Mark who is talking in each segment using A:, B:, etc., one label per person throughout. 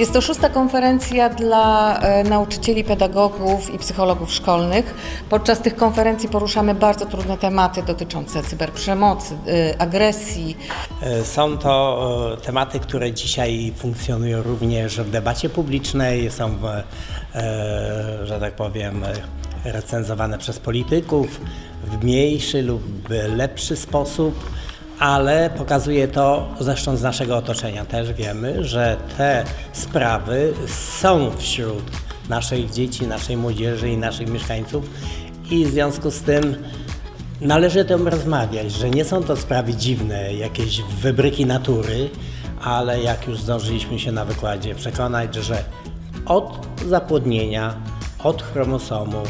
A: Jest to szósta konferencja dla e, nauczycieli, pedagogów i psychologów szkolnych. Podczas tych konferencji poruszamy bardzo trudne tematy dotyczące cyberprzemocy, e, agresji,
B: E, Są to tematy, które dzisiaj funkcjonują również w debacie publicznej, są, w, że tak powiem, recenzowane przez polityków w mniejszy lub lepszy sposób, ale pokazuje to, zresztą z naszego otoczenia też wiemy, że te sprawy są wśród naszych dzieci, naszej młodzieży i naszych mieszkańców i w związku z tym Należy o tym rozmawiać, że nie są to sprawy dziwne, jakieś wybryki natury, ale jak już zdążyliśmy się na wykładzie przekonać, że od zapłodnienia, od chromosomu,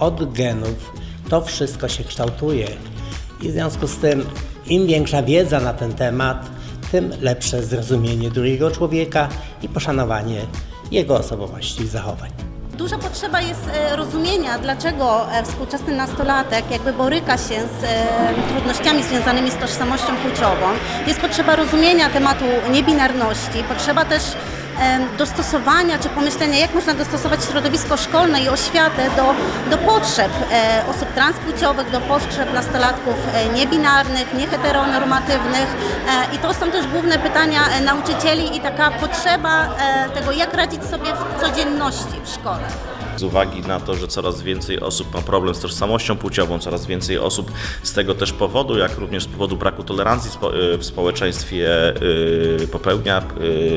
B: od genów to wszystko się kształtuje. I w związku z tym, im większa wiedza na ten temat, tym lepsze zrozumienie drugiego człowieka i poszanowanie jego osobowości i zachowań.
C: Duża potrzeba jest e, rozumienia, dlaczego e, współczesny nastolatek jakby boryka się z e, trudnościami związanymi z tożsamością płciową. Jest potrzeba rozumienia tematu niebinarności, potrzeba też dostosowania czy pomyślenia, jak można dostosować środowisko szkolne i oświatę do, do potrzeb e, osób transpłciowych, do potrzeb nastolatków e, niebinarnych, nieheteronormatywnych e, i to są też główne pytania nauczycieli i taka potrzeba tego, jak radzić sobie w codzienności w szkole.
D: Z uwagi na to, że coraz więcej osób ma problem z tożsamością płciową, coraz więcej osób z tego też powodu, jak również z powodu braku tolerancji y, w społeczeństwie y, popełnia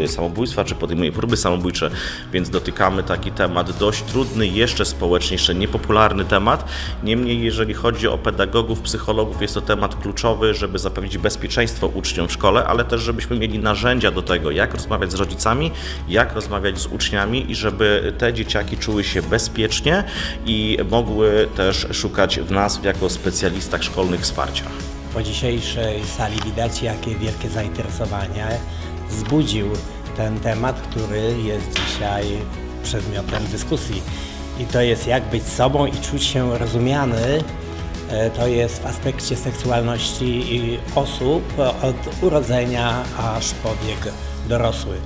D: y, samobójstwa czy podejmuje próby samobójcze, więc dotykamy taki temat dość trudny, jeszcze społecznie, jeszcze niepopularny temat. Niemniej, jeżeli chodzi o pedagogów, psychologów, jest to temat kluczowy, żeby zapewnić bezpieczeństwo uczniom w szkole, ale też żebyśmy mieli narzędzia do tego, jak rozmawiać z rodzicami, jak rozmawiać z uczniami i żeby te dzieciaki czuły się bezpiecznie i mogły też szukać w nas jako specjalistach szkolnych wsparcia.
B: Po dzisiejszej sali widać, jakie wielkie zainteresowanie wzbudził ten temat, który jest dzisiaj przedmiotem dyskusji. I to jest jak być sobą i czuć się rozumiany. E, To jest w aspekcie seksualności osób od urodzenia aż po wiek dorosły.